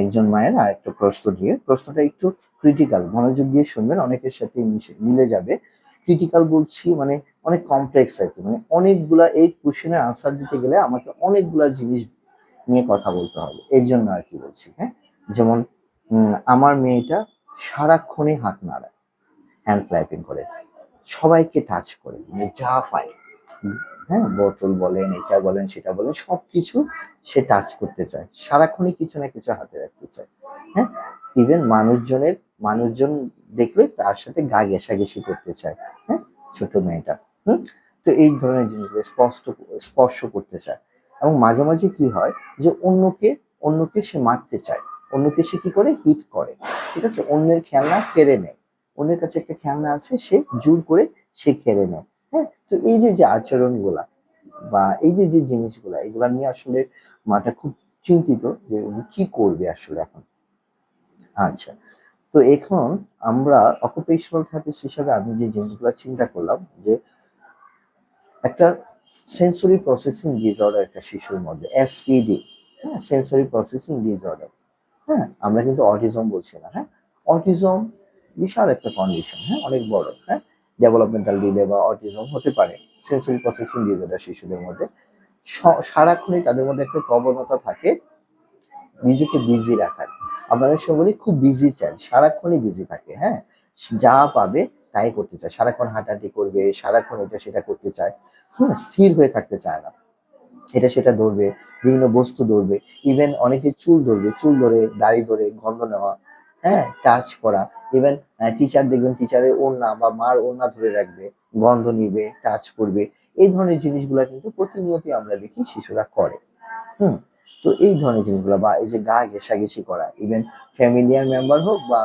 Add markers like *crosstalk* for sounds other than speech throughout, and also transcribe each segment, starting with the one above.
একজন মায়ের আর একটা প্রশ্ন দিয়ে, প্রশ্নটা একটু ক্রিটিক্যাল মনোযোগ দিয়ে শুনবেন, অনেকের সাথে মিলে যাবে। ক্রিটিক্যাল বলছি মানে অনেক কমপ্লেক্স আর কি মানে অনেকগুলা এই কোশ্চেনের আনসার দিতে গেলে আমাকে অনেকগুলা জিনিস নিয়ে কথা বলতে হবে। এর জন্য আর কি বলছি হ্যাঁ? যেমন আমার মেয়েটা সারাক্ষণে হাত নাড়ায় হ্যান্ড ফ্লাইপিং করে, সবাইকে টাচ করে মানে যা পায়। হ্যাঁ বোতল বলেন, এটা বলেন, সেটা বলেন, সবকিছু সে টাচ করতে চায়। সারাক্ষণই কিছু না কিছু হাতে রাখতে চায়। হ্যাঁ ইভেন মানুষজনের, মানুষজন দেখলে তার সাথে গা ঘেঁষাঘেঁষি করতে চায়। হ্যাঁ ছোট মেয়েটা, হুম? তো এই ধরনের জিনিসগুলো স্পষ্ট, স্পর্শ করতে চায়। এবং মাঝে মাঝে কি হয় যে অন্যকে অন্যকে সে মারতে চায়। অন্যকে সে কি করে? হিট করে। ঠিক আছে? অন্যের খেলনা কেড়ে নেয়। অন্যের কাছে একটা খেলনা আছে, সে জোর করে সে কেড়ে নেয়। তো এই যে যে আচরণগুলা বা এই যে যে জিনিসগুলা, এগুলা নিয়ে আসলে মাটা খুব চিন্তিত যে উনি কি করবে আসলে এখন। আচ্ছা তো এখন আমরা অকুপেশনাল থেরাপিস্ট হিসাবে আমি যে জিনিসগুলো চিন্তা করলাম যে একটা সেন্সরি প্রসেসিং ডিসঅর্ডার একটা শিশুর মধ্যে এসপিডি হ্যাঁ সেন্সরি প্রসেসিং ডিসঅর্ডার হ্যাঁ আমরা কিন্তু অটিজম বলছি না হ্যাঁ অটিজম বিশাল একটা কন্ডিশন হ্যাঁ অনেক বড় হ্যাঁ ডেভেলপমেন্টাল ডিলে বা অটিজম হতে পারে। সেন্সরি প্রসেসিং ডিসঅর্ডার শিশুদের মধ্যে। সারাক্ষণই তাদের মধ্যে একটা প্রবণতা থাকে, নিজেকে বিজি রাখার। আপনাদের সঙ্গে বলি খুব বিজি চায় সারাক্ষণই বিজি থাকে হ্যাঁ? যা পাবে তাই করতে চায়। সারাক্ষণ হাঁটাহাঁটি করবে, সারাক্ষণ এটা সেটা করতে চায়। হুম, স্থির হয়ে থাকতে চায় না। এটা সেটা ধরবে, বিভিন্ন বস্তু ধরবে। ইভেন অনেকে চুল ধরবে, চুল ধরে, দাড়ি ধরে, গন্ধ নেওয়া। হ্যাঁ টাচ করা। ইভেন টিচার দেখবেন টিচারের ওড়না বা মার ওড়না ধরে রাখবে, গন্ধ নিবে টাচ করবে। এই ধরনের জিনিসগুলো কিন্তু প্রতিনিয়তই আমরা দেখি শিশুরা করে। হুম, তো এই ধরনের জিনিসগুলো বা এই যে গা ঘেঁষাঘেঁষি করা ইভেন ফ্যামিলিয়ার মেম্বার হোক বা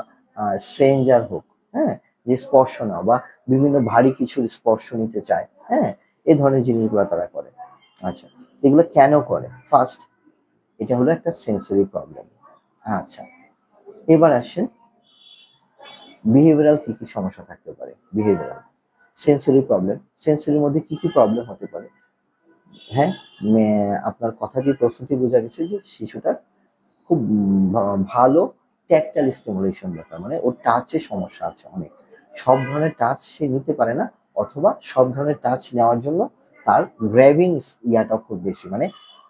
স্ট্রেঞ্জার হোক হ্যাঁ যে স্পর্শ নেওয়া বা বিভিন্ন ভারী কিছুর স্পর্শ নিতে চায় হ্যাঁ এই ধরনের জিনিসগুলো তারা করে। আচ্ছা এগুলো কেন করে? ফার্স্ট এটা হলো একটা সেন্সরি প্রবলেম আচ্ছা এবার আসেন বিহেভিয়ারাল কি কি সমস্যা থাকতে পারে? বিহেভিয়ারাল সেন্সরি প্রবলেম সেন্সরির মধ্যে কি কি প্রবলেম হতে পারে? হ্যাঁ আপনার কথা দিয়ে প্রস্তুতি বোঝা গেছে যে শিশুটার খুব ভালো ট্যাকটাল স্টিমুলেশন দরকার। মানে ওর টাচে সমস্যা আছে অনেক। সব ধরনের টাচ সে নিতে পারে না, অথবা সব ধরনের টাচ নেওয়ার জন্য তার গ্র্যাভিং ইয়াটা খুব বেশি। মানে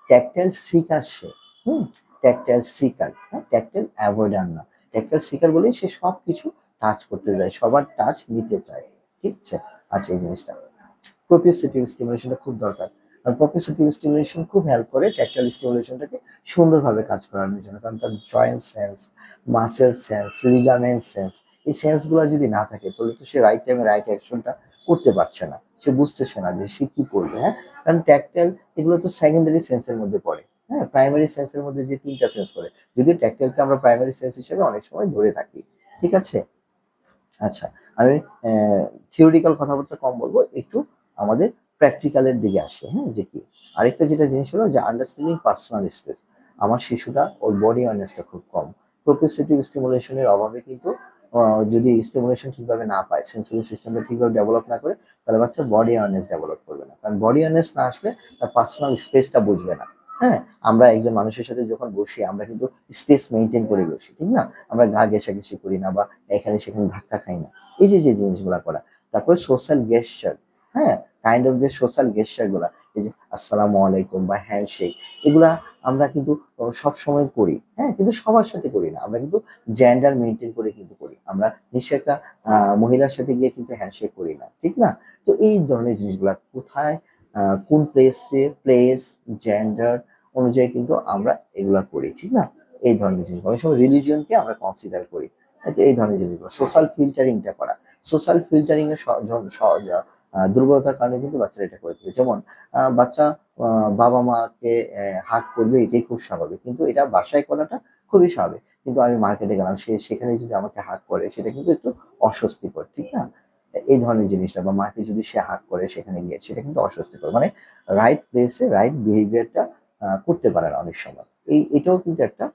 ট্যাকটাইল সিকার সে, হুম? ট্যাকটাইল সিকার হ্যাঁ? ট্যাকটাইল অ্যাভয়েডার না ট্যাকটাইল সিকার বলেই সে সব কিছু টাচ করতে চায় সবার টাচ নিতে চায়, ঠিক আছে? আচ্ছা এই জিনিসটা। প্রোপিওসিটিভ স্টিমুলেশনটা খুব দরকার। কারণ প্রোপিওসিটিভ স্টিমুলেশন খুব হেল্প করে ট্যাকটাইল স্টিমুলেশনটাকে সুন্দরভাবে কাজ করানোর জন্য। কারণ তার joint sense muscle sense ligament sense এই সেন্সগুলো যদি না থাকে, তাহলে তো সে রাইট টাইমে রাইট অ্যাকশনটা করতে পারছে না। সে বুঝতেছে না যে সে কি করবে হ্যাঁ? কারণ ট্যাকটাইল এগুলো তো সেকেন্ডারি সেন্সের মধ্যে পড়ে। হ্যাঁ প্রাইমারি সেন্সের মধ্যে যে তিনটা সেন্স পড়ে। যদি ট্যাকটাইলকে আমরা প্রাইমারি সেন্স হিসেবে অনেক সময় ধরে থাকি, ঠিক আছে? আচ্ছা আমি থিওরিক্যাল কথাবার্তা কম বলব, একটু আমাদের প্র্যাকটিক্যালের দিকে আসে হ্যাঁ যে কি? আরেকটা যেটা জিনিস হলো যে আন্ডারস্ট্যান্ডিং পার্সোনাল স্পেস আমার শিশুটা ওর বডি অ্যাওয়ারনেসটা খুব কম। প্রোপেসিটিভ স্টিমুলেশনের অভাবে কিন্তু যদি স্টিমুলেশন ঠিকভাবে না পায় সেন্সরি সিস্টেমটা ঠিকভাবে ডেভেলপ না করে, তাহলে বাচ্চা বডি অ্যাওয়ারনেস ডেভেলপ করবে না। কারণ বডি অ্যাওয়ারনেস না আসলে তার পার্সোনাল স্পেসটা বুঝবে না। হ্যাঁ আমরা একজন মানুষের সাথে যখন বসি, আমরা কিন্তু স্পেস মেনটেন করে বসি, ঠিক না? আমরা গা ঘেঁষাঘেঁষি করি না বা এখানে সেখানে ধাক্কা খাই না। এই যে যে জিনিসগুলো করা। তারপরে সোশ্যাল গেস্টার হ্যাঁ? কাইন্ড অফ যে সোশ্যাল গেস্টারগুলা, এই যে, আসসালামু আলাইকুম বা হ্যান্ডশেক এগুলা আমরা কিন্তু সব সময় করি হ্যাঁ? কিন্তু সবার সাথে করি না। আমরা কিন্তু জেন্ডার মেনটেন করে কিন্তু করি। আমরা নিশ্চয়ই একটা মহিলার সাথে গিয়ে কিন্তু হ্যান্ডশেক করি না, ঠিক না? তো এই ধরনের জিনিসগুলা কোথায় কোন প্লেসে প্লেস জেন্ডার অনুযায়ী কিন্তু আমরা এগুলা করি, ঠিক না? এই ধরনের জিনিস অনেক সময় রিলিজিয়নকে আমরা কনসিডার করি এই ধরনের জিনিসগুলো সোশ্যাল ফিল্টারিংটা করা। সোশ্যাল ফিল্টারিং এর দুর্বলতার কারণে কিন্তু বাচ্চারা এটা করে থাকে যেমন বাচ্চা বাবা মাকে হাক করবে, এটাই খুব স্বাভাবিক। কিন্তু এটা বাসায় করাটা খুবই স্বাভাবিক। কিন্তু আমি মার্কেটে গেলাম, সে সেখানে যদি আমাকে হাক করে, সেটা কিন্তু একটু অস্বস্তিকর, ঠিক না? এই ধরনের জিনিসটা বা মাকে যদি সে হাক করে সেখানে গিয়ে, সেটা কিন্তু অস্বস্তিকর। মানে রাইট প্লেসে রাইট বিহেভিয়ারটা করতে পারে না অনেক সময়। এই, এটাও কিন্তু একটা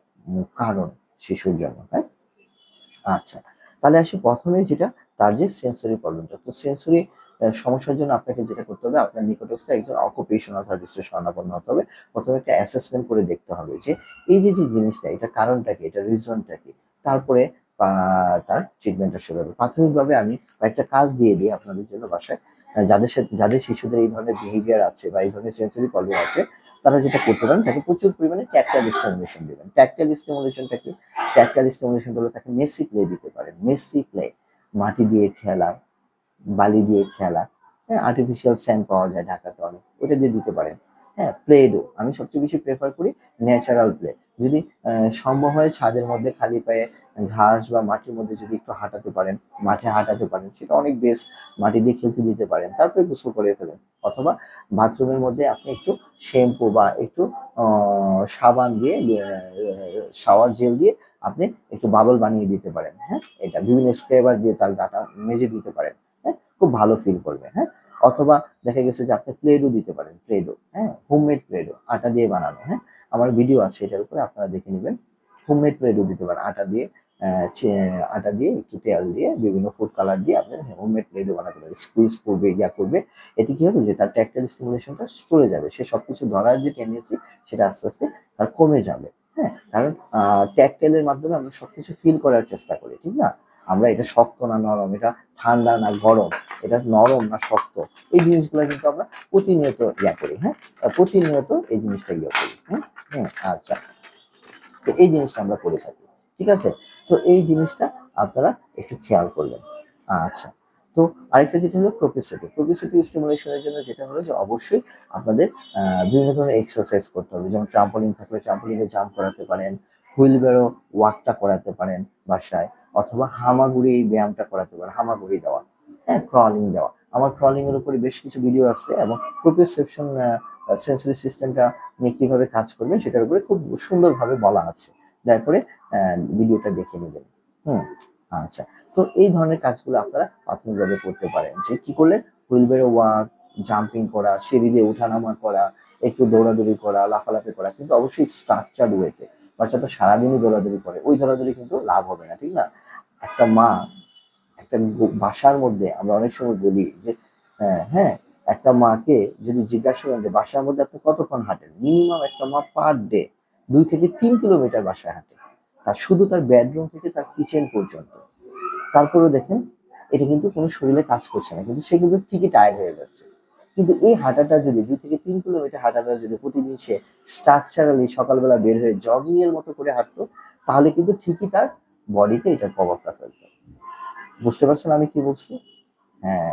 কারণ শিশুর জন্য হ্যাঁ আচ্ছা তাহলে আসি প্রথমে যেটা, তার যে সেন্সরি প্রবলেমটা তো সেন্সরি সমস্যার জন্য আপনাকে যেটা করতে হবে, আপনার নিকটস্থ একজন অকুপেশনাল সার্ভিসের শরণাপন্ন হতে হবে। প্রথমে একটা অ্যাসেসমেন্ট করে দেখতে হবে যে, এই যে যে জিনিসটা, এটা কারণটা কি, এটা রিজনটা কি? তারপরে তার ট্রিটমেন্টটা শুরু হবে প্রাথমিকভাবে আমি একটা কাজ দিয়ে দিই আপনাদের জন্য বাসায়। যাদের সাথে যাদের শিশুদের এই ধরনের বিহেভিয়ার আছে বা এই ধরনের সেন্সরি প্রবলেম আছে, তারা যেটা করতে পারেন, তাকে প্রচুর পরিমাণে ট্যাক্টাইল স্টিমুলেশন দেবেন। ট্যাক্টাইল স্টিমুলেশনটা কি? ট্যাক্টাইল স্টিমুলেশন হলো তাকে মেসি প্লে দিতে পারেন। মেসি প্লে মাটি দিয়ে খেলা, বালি দিয়ে খেলা। হ্যাঁ আর্টিফিশিয়াল স্যান্ড পাওয়া যায় ঢাকাতে অনেক। ওটা দিয়ে দিতে পারেন। হ্যাঁ প্লে ডো আমি সবচেয়ে বেশি প্রেফার করি ন্যাচারাল প্লে যদি সম্ভব হয় ছাদের মধ্যে, খালি পায়ে ঘাস বা মাটির মধ্যে যদি একটু হাঁটাতে পারেন, মাঠে হাঁটাতে পারেন, সেটা অনেক বেস্ট মাটি দিয়ে খেলতে দিতে পারেন, তারপরে গোসল করে ফেলেন। অথবা বাথরুমের মধ্যে আপনি একটু শ্যাম্পু বা একটু সাবান দিয়ে শাওয়ার জেল দিয়ে আপনি একটু বাবল বানিয়ে দিতে পারেন হ্যাঁ? এটা বিভিন্ন স্ক্রেবার দিয়ে তার গাটা মেজে দিতে পারেন হ্যাঁ? খুব ভালো ফিল করবে হ্যাঁ? অথবা দেখা গেছে যে আপনি প্লেডো দিতে পারেন প্লেডো হ্যাঁ? হোমমেড প্লেডো আটা দিয়ে বানানো হ্যাঁ? আমার ভিডিও আছে এটার উপরে, আপনারা দেখে নেবেন। হোমমেড প্লেডো দিতে পারেন, আটা দিয়ে আটা দিয়ে, একটু তেল দিয়ে, বিভিন্ন ফুড কালার দিয়ে আপনি হোমমেড প্লেডো বানাতে পারেন। স্কুইজ করবে, ইয়া করবে। এতে কি হবে যে তার ট্যাক্টাইল স্টিমুলেশনটা চলে যাবে। সে সবকিছু ধরার যে টেন্ডেন্সি সেটা আস্তে আস্তে তার কমে যাবে হ্যাঁ? কারণ ট্যাক্টাইলের মাধ্যমে আমরা সবকিছু ফিল করার চেষ্টা করি, ঠিক না? আমরা এটা শক্ত না নরম, এটা ঠান্ডা না গরম, এটা নরম না শক্ত। এই জিনিসগুলো কিন্তু আমরা প্রতিনিয়ত ইয়া করি হ্যাঁ? প্রতিনিয়ত এই জিনিসটা ইয়া করি হ্যাঁ? হুম আচ্ছা। তো এই জিনিসটা আমরা করে থাকি, ঠিক আছে? তো এই জিনিসটা আপনারা একটু খেয়াল করবেন। আচ্ছা। তো আরেকটা যেটা হলো প্রোপিসিটি প্রোপিসিটি স্টিমুলেশনের জন্য যেটা হলো যে অবশ্যই আপনাদের বিভিন্ন ধরনের এক্সারসাইজ করতে হবে। যেমন ট্রাম্পলিং থাকলে ট্রাম্পলিংয়ে জাম্প করাতে পারেন হুইল বেরো ওয়াকটা করাতে পারেন বাসায়। অথবা হামাগুড়ি এই ব্যায়ামটা করাতে পারে, হামাগুড়ি দেওয়া হ্যাঁ ক্রলিং দেওয়া। আমার ক্রলিং এর উপরে বেশ কিছু ভিডিও আছে এবং প্রোপিওসেপশন সেন্সরি সিস্টেমটা নিয়ে কীভাবে কাজ করবে সেটার উপরে খুব সুন্দরভাবে বলা আছে। দয়া করে ভিডিওটা দেখে নেবেন। হুম আচ্ছা। তো এই ধরনের কাজগুলো আপনারা প্রাথমিকভাবে করতে পারেন। যে কি করলে হুইলবেরো ওয়াক জাম্পিং করা, সিঁড়ি দিয়ে ওঠানামা করা, একটু দৌড়াদৌড়ি করা, লাফালাফি করা কিন্তু অবশ্যই স্ট্রাকচার ওয়েতে বাচ্চা তো সারাদিনই দৌড়াদৌড়ি করে, ওই দৌড়াদৌড়ি কিন্তু লাভ হবে না, ঠিক না? একটা মা একটা বাসার মধ্যে আমরা অনেক সময় বলি যে আহ, হ্যাঁ একটা মাকে যদি জিজ্ঞাসা করেন যে বাসার মধ্যে আপনি কতক্ষণ হাঁটেন? মিনিমাম একটা মা পার ডে দুই থেকে তিন কিলোমিটার বাসায় হাঁটে। তার শুধু তার বেডরুম থেকে তার কিচেন পর্যন্ত। তারপরেও দেখেন এটা কিন্তু কোনো শরীরে কাজ করছে না কিন্তু সে কিন্তু ঠিকই টায়ার্ড হয়ে যাচ্ছে। কিন্তু এই হাঁটাটা যদি দুই থেকে তিন কিলোমিটার হাঁটাটা যদি প্রতিদিন সে স্ট্রাকচারালি সকালবেলা বের হয়ে জগিং এর মতো করে হাঁটতো তাহলে কিন্তু ঠিকই তার বডিতে এটার প্রভাবটা ফেলতো বুঝতে পারছেন আমি কি বলছি? হ্যাঁ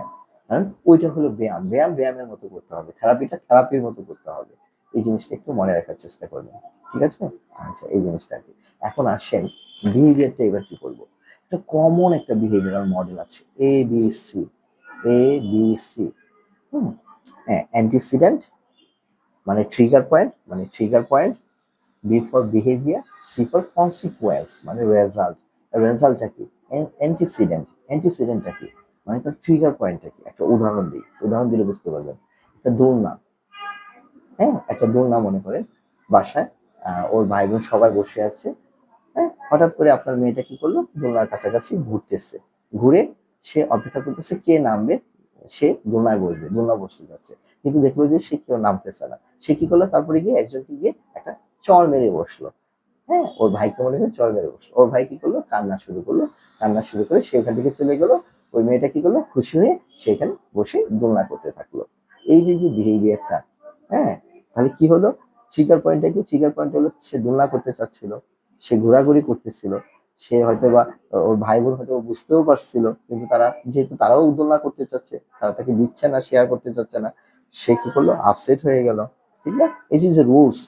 কারণ ওইটা হলো ব্যায়াম। ব্যায়াম ব্যায়ামের মতো করতে হবে। থেরাপিটা থেরাপির মতো করতে হবে। এই জিনিসটা একটু মনে রাখার চেষ্টা করবেন। ঠিক আছে? আচ্ছা এই জিনিসটা আর কি এখন আসেন বিহেভিয়ারটা এবার কি করব? একটা কমন একটা বিহেভিয়ারাল মডেল আছে। A B C A B C হুম? হ্যাঁ অ্যান্টিসিডেন্ট মানে ট্রিগার পয়েন্ট মানে trigger point B for behaviour C for consequence মানে রেজাল্ট রেজাল্টটা কি অ্যান্টিসিডেন্ট অ্যান্টিসিডেন্টটা কি? মানে তার ট্রিগার পয়েন্টটা কি? একটা উদাহরণ দিই। উদাহরণ দিলে বুঝতে পারবেন। একটা দোলনা। হ্যাঁ? একটা দোলনা মনে করেন বাসায় ওর ভাই বোন সবাই বসে আছে। হ্যাঁ? হঠাৎ করে আপনার মেয়েটা কি করল? দোলনার কাছাকাছি ঘুরতেছে। ঘুরে সে অপেক্ষা করতেছে কে নামবে? সে দোলনায় বসবে, দোলনা বসতে যাচ্ছে। কিন্তু দেখল যে সে কেউ নামতেছে না। সে কি করল? তারপরে গিয়ে একজনকে গিয়ে চর মেরে বসল। হ্যাঁ ওর ভাইকে মনে করে চর মেরে বসল। ওর ভাই কি করল? কান্না শুরু করল। কান্না শুরু করে সে ওখান থেকে চলে গেলো। ওই মেয়েটা কি করল? খুশি হয়ে সেখানে বসে দোলনা করতে থাকল। এই যে যে বিহেভিয়ারটা হ্যাঁ তাহলে কি হলো? ট্রিগার পয়েন্টটা কি? ট্রিগার পয়েন্ট হলো সে দোলনা করতে চাচ্ছিল, সে ঘোরাঘুরি করতেছিল, সে হয়তো বা ওর ভাই বোন হয়তো বুঝতেও পারছিল, কিন্তু তারা, যেহেতু তারাও দোলনা করতে চাচ্ছে, তারা তাকে দিচ্ছে না শেয়ার করতে চাচ্ছে না, সে কি করল? আপসেট হয়ে গেল, ঠিক না? এই যে রুলস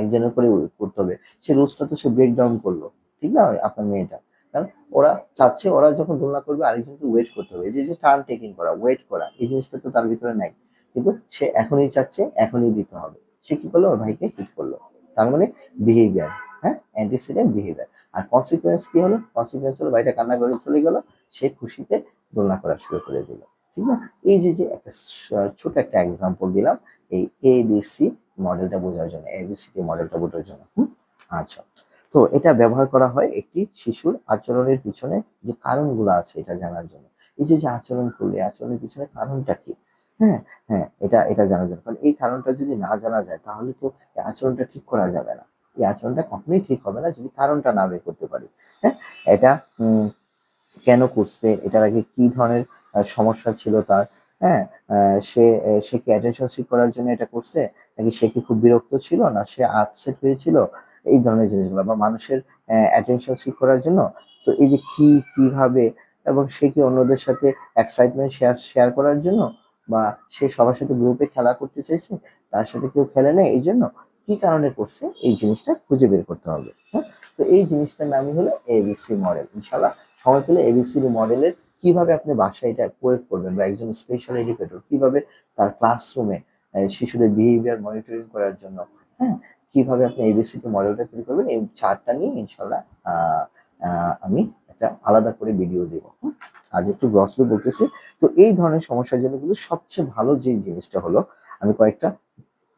একজনের করে করতে হবে। সে রুলসটা তো সে ব্রেক ডাউন করল, ঠিক না? আপনার মেয়েটা। কারণ ওরা চাচ্ছে, ওরা যখন দোলনা করবে, আরেকজনকে ওয়েট করতে হবে। যে যে টার্ন টেকিং করা ওয়েট করা, এই জিনিসটা তো তার ভিতরে নাই। কিন্তু সে এখনই চাচ্ছে, এখনই দিতে হবে। সে কি করল? ওর ভাইকে হিট করল। তার মানে বিহেভিয়ার হ্যাঁ? অ্যান্টিসিডেন্ট বিহেভিয়ার আর কনসিকুয়েন্স কি হলো? কনসিকুয়েন্স হলো ভাইটা কান্না করে চলে গেল, সে খুশিতে দোলনা করা শুরু করে দিল, ঠিক না? এই যে যে একটা ছোট একটা এক্সাম্পল দিলাম, এই এ বি সি মডেলটা বোঝার জন্য এ বি মডেলটা বোঝার জন্য। আচ্ছা। তো এটা ব্যবহার করা হয় একটি শিশুর আচরণের পিছনে যে কারণগুলো আছে এটা জানার জন্য। এই যে যে আচরণ করলে আচরণের পিছনে কারণটা কি? হ্যাঁ হ্যাঁ এটা এটা জানা যাবে কারণ এই কারণটা যদি না জানা যায়, তাহলে তো আচরণটা ঠিক করা যাবে না। এই আচরণটা কখনোই ঠিক হবে না যদি কারণটা না বের করতে পারি। হ্যাঁ এটা কেন করছে, এটার আগে কি ধরনের সমস্যা ছিল তার হ্যাঁ সে সে কি অ্যাটেনশন সিক করার জন্য এটা করছে? নাকি সে কি খুব বিরক্ত ছিল? না, সে আপসেট হয়েছিল? এই ধরনের জিনিসগুলো বা মানুষের অ্যাটেনশন সিক করার জন্য? তো এই যে কি, কীভাবে এবং সে কি অন্যদের সাথে এক্সাইটমেন্ট শেয়ার শেয়ার করার জন্য? বা সে সবার সাথে গ্রুপে খেলা করতে চাইছে? তার সাথে কেউ খেলে নেই? এই জন্য কি কারণে করছে? এই জিনিসটা খুঁজে বের করতে হবে হ্যাঁ? তো এই জিনিসটার নামই হলো এবিসি মডেল ইনশাল্লাহ সময় পেলে এবিসি মডেলের কীভাবে আপনি বাসায় এটা প্রয়োগ করবেন বা একজন স্পেশাল এডুকেটর কীভাবে তার ক্লাসরুমে শিশুদের বিহেভিয়ার মনিটরিং করার জন্য হ্যাঁ? কীভাবে আপনি এবিসিটি মডেলটা তৈরি করবেন? এই চারটা নিয়ে ইনশাল্লাহ আমি একটা আলাদা করে ভিডিও দেবো? আজ একটু গ্রসলি বলতেছি। তো এই ধরনের সমস্যার জন্য কিন্তু সবচেয়ে ভালো যে জিনিসটা হলো, আমি কয়েকটা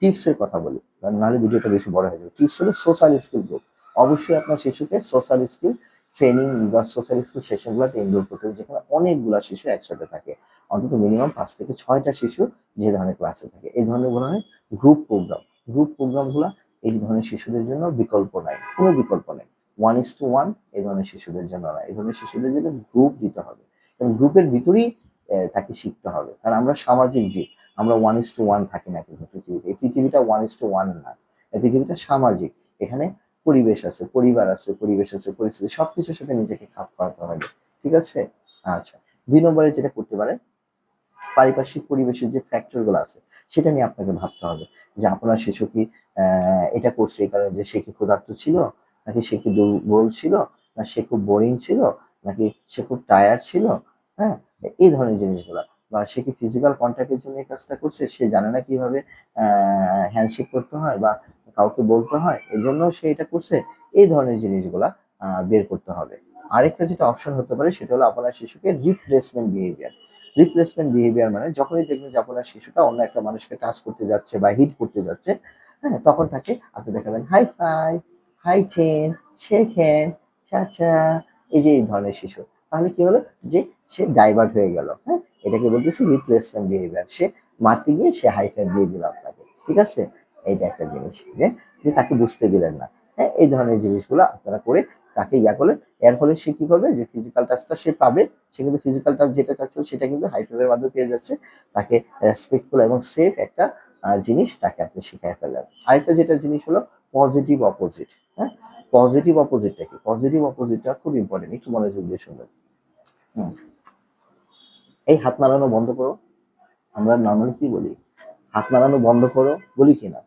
টিপসের কথা বলি। কারণ নাহলে ভিডিওটা বেশি বড় হয়ে যাবে। টিপস হলো সোশ্যাল স্কিল গ্রুপ অবশ্যই আপনার শিশুকে সোশ্যাল স্কিল ট্রেনিং বা সোশ্যাল স্কিল সেশনগুলোতে এনরোল করতে হবে, যেখানে অনেকগুলা শিশু একসাথে থাকে। অন্তত মিনিমাম পাঁচ থেকে ছয়টা শিশু যে ধরনের ক্লাসে থাকে। এই ধরনের বলা হয় গ্রুপ প্রোগ্রাম গ্রুপ প্রোগ্রামগুলো এই ধরনের শিশুদের জন্য বিকল্প নাই। কোনো বিকল্প নেই। ওয়ান ইস টু ওয়ান এই ধরনের শিশুদের জন্য না এই ধরনের শিশুদের জন্য গ্রুপ দিতে হবে। এবং গ্রুপের ভিতরেই তাকে শিখতে হবে। কারণ আমরা সামাজিক জীব। আমরা ওয়ান ইস টু ওয়ান থাকি না কিন্তু পৃথিবীতে। এই পৃথিবীটা ওয়ান ইস টু ওয়ান না। এই পৃথিবীটা সামাজিক। এখানে পরিবেশ আছে, পরিবার আছে, পরিবেশ আছে, পরিস্থিতি, সবকিছুর সাথে নিজেকে খাপ খাওয়াতে হবে, ঠিক আছে? আচ্ছা দুই নম্বরে যেটা করতে পারেন, পারিপার্শ্বিক পরিবেশের যে ফ্যাক্টরগুলো আছে, সেটা নিয়ে আপনাকে ভাবতে হবে, যে আপনার শিশু কি এটা করছে এই কারণে যে সে কি ক্ষুধার্ত ছিল, নাকি সে কি দুর্বল ছিল, না সে খুব বোরিং ছিল, নাকি সে খুব টায়ার্ড ছিল হ্যাঁ? এই ধরনের জিনিসগুলো, বা সে কি ফিজিক্যাল কন্ট্যাক্টের জন্য এই কাজটা করছে, সে জানে না কীভাবে হ্যান্ডশেক করতে হয়, বা কাউকে বলতে হয় এই জন্য সে এটা করছে, এই ধরনের জিনিসগুলা বের করতে হবে। আরেকটা যেটা অপশন হতে পারে, সেটা হলো আপনার শিশুকে রিপ্লেসমেন্ট বিহেভিয়ার রিপ্লেসমেন্ট বিহেভিয়ার মানে যখনই দেখবেন যে আপনার শিশুটা অন্য একটা মানুষকে টাচ করতে যাচ্ছে বা হিট করতে যাচ্ছে হ্যাঁ তখন তাকে আপনি দেখাবেন high five high ten shake hand চাচা এই যে এই ধরনের শিশু। তাহলে কি হলো? যে সে ডাইভার্ট হয়ে গেল হ্যাঁ এটাকে বলতেছি রিপ্লেসমেন্ট বিহেভিয়ার সে মারতে গিয়ে সে হাই ফাই দিয়ে দিল আপনাকে, ঠিক আছে? এইটা একটা জিনিস, যে যে তাকে বুঝতে দিলেন না। হ্যাঁ এই ধরনের জিনিসগুলো আপনারা করে তাকে ইয়া করলেন। এর ফলে সে কি করবে? যে ফিজিক্যাল টাচটা সে পাবে। সে কিন্তু ফিজিক্যাল টাচ যেটা চাচ্ছিল সেটা কিন্তু হাই মাধ্যমে পেয়ে যাচ্ছে। তাকে রেসপেক্টফুল এবং সেফ একটা জিনিস তাকে আপনি শিখাই ফেললেন। আরেকটা যেটা জিনিস হলো পজিটিভ অপোজিট হ্যাঁ? পজিটিভ অপোজিটটা কি? পজিটিভ অপোজিটটা খুব ইম্পর্টেন্ট একটু মনোযোগ দিয়ে শুনবেন। এই হাত নাড়ানো বন্ধ করো। আমরা নর্মালি কি বলি? হাত নাড়ানো বন্ধ করো, বলি কি না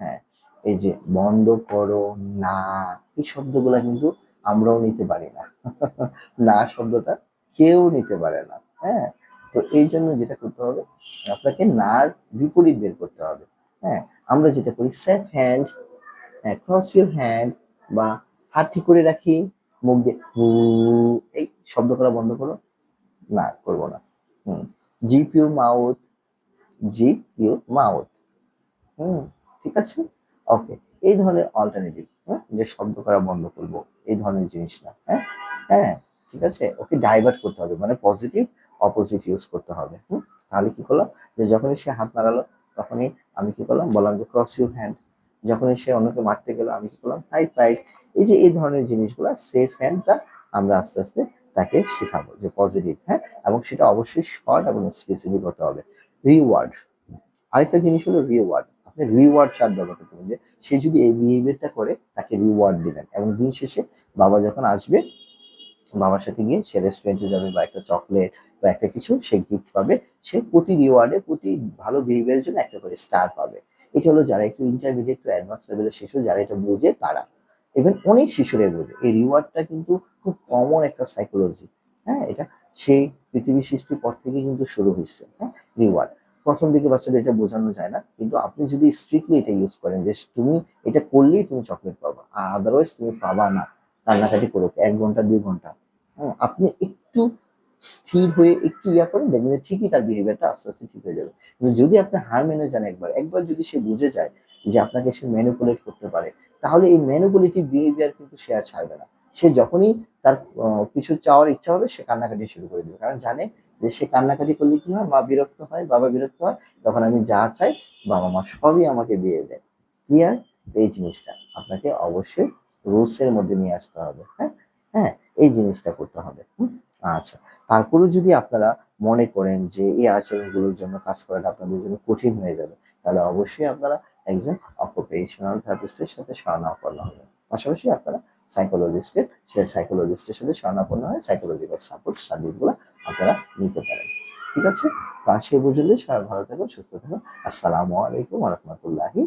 হ্যাঁ এই যে বন্ধ করো, না, এই শব্দগুলা কিন্তু আমরাও নিতে পারি না। *laughs* না শব্দটা কেউ নিতে পারে না হ্যাঁ। তো এই জন্য যেটা করতে হবে, আপনাকে নার বিপরীত বের করতে হবে হ্যাঁ। আমরা যেটা করি সেফ হ্যান্ড হ্যাঁ ক্রস ইউর হ্যান্ড বা হাত করে রাখি, মুখ দিয়ে এই শব্দ করা বন্ধ করো, না, করব না। হুম zip your mouth zip your mouth হুম। ঠিক আছে? ওকে এই ধরনের অল্টারনেটিভ হ্যাঁ? যে শব্দ করা বন্ধ করব, এই ধরনের জিনিস না হ্যাঁ? হ্যাঁ ঠিক আছে? ওকে ডাইভার্ট করতে হবে মানে পজিটিভ অপোজিট ইউজ করতে হবে, হুম? তাহলে কি করলাম? যে যখনই সে হাত নাড়ালো, তখনই আমি কি করলাম? বললাম যে ক্রস ইউর হ্যান্ড যখনই সে অন্যকে মারতে গেল, আমি কি করলাম? হাই ফাইভ এই যে এই ধরনের জিনিসগুলো সেফ হ্যান্ডটা আমরা আস্তে আস্তে তাকে শেখাবো যে পজিটিভ হ্যাঁ? এবং সেটা অবশ্যই শর্ট এবং স্পেসিফিক হতে হবে। রিওয়ার্ড আরেকটা জিনিস হলো রিওয়ার্ড আপনি রিওয়ার্ড চার্ট ব্যবহার করতে পারেন যে সে যদি এই বিহেভিয়ারটা করে, তাকে রিওয়ার্ড দিবেন। এবং দিন শেষে বাবা যখন আসবে, বাবার সাথে গিয়ে সে রেস্টুরেন্টে যাবে বা একটা চকলেট বা একটা কিছু সে গিফট পাবে, সে প্রতি রিওয়ার্ডে প্রতি ভালো বিহেভিয়ারের জন্য একটা করে স্টার পাবে। এটা হলো যারা একটু ইন্টারমিডিয়েট টু অ্যাডভান্স লেভেলের শিশু, যারা এটা বোঝে তারা। ইভেন অনেক শিশুরাই বোঝে। এই রিওয়ার্ডটা কিন্তু খুব কমন একটা সাইকোলজি হ্যাঁ এটা সেই পৃথিবী সৃষ্টির পর থেকে কিন্তু শুরু হয়েছে। হ্যাঁ রিওয়ার্ড প্রথম দিকে বাচ্চাদের এটা বোঝানো যায় না কিন্তু আপনি যদি স্ট্রিক্টলি এটা ইউজ করেন যে তুমি এটা করলেই তুমি চকলেট পাবা আর আদারওয়াইজ তুমি পাবা না কান্নাকাটি করুক এক ঘণ্টা দুই ঘণ্টা হ্যাঁ, আপনি একটু স্থির হয়ে একটু ইয়া করেন দেখবেন ঠিকই তার বিহেভিয়ারটা আস্তে আস্তে ঠিক হয়ে যাবে। কিন্তু যদি আপনি হার মেনে যান একবার একবার যদি সে বুঝে যায় যে আপনাকে সে ম্যানিপুলেট করতে পারে তাহলে এই ম্যানিপুলেটিভ বিহেভিয়ার কিন্তু সে আর ছাড়বে না। সে যখনই তার কিছু চাওয়ার ইচ্ছা হবে সে কান্নাকাটি শুরু করে দেবে কারণ জানে যে সে কান্নাকাটি করলে কি হয়? মা বিরক্ত হয়, বাবা বিরক্ত হয়, তখন আমি যা চাই বাবা মা সবই আমাকে দিয়ে দেয় ক্লিয়ার? এই জিনিসটা আপনাকে অবশ্যই রুলস এর মধ্যে নিয়ে আসতে হবে হ্যাঁ? হ্যাঁ এই জিনিসটা করতে হবে? আচ্ছা তারপরে যদি আপনারা মনে করেন যে এই আচরণগুলোর জন্য কাজ করাটা আপনাদের জন্য কঠিন হয়ে যাবে, তাহলে অবশ্যই আপনারা একজন অকুপেশনাল থেরাপিস্টের সাথে শরণাপন্ন হবে পাশাপাশি আপনারা সাইকোলজিস্টের সে সাইকোলজিস্টের সাথে শরণাপন্ন হয়ে সাইকোলজিক্যাল সাপোর্ট সার্ভিসগুলো আপনারা নিতে পারেন। ঠিক আছে? তা সে পর্যন্ত সবাই ভালো থাকুন, সুস্থ থাকুন। আসসালামু আলাইকুম রহমতুল্লাহি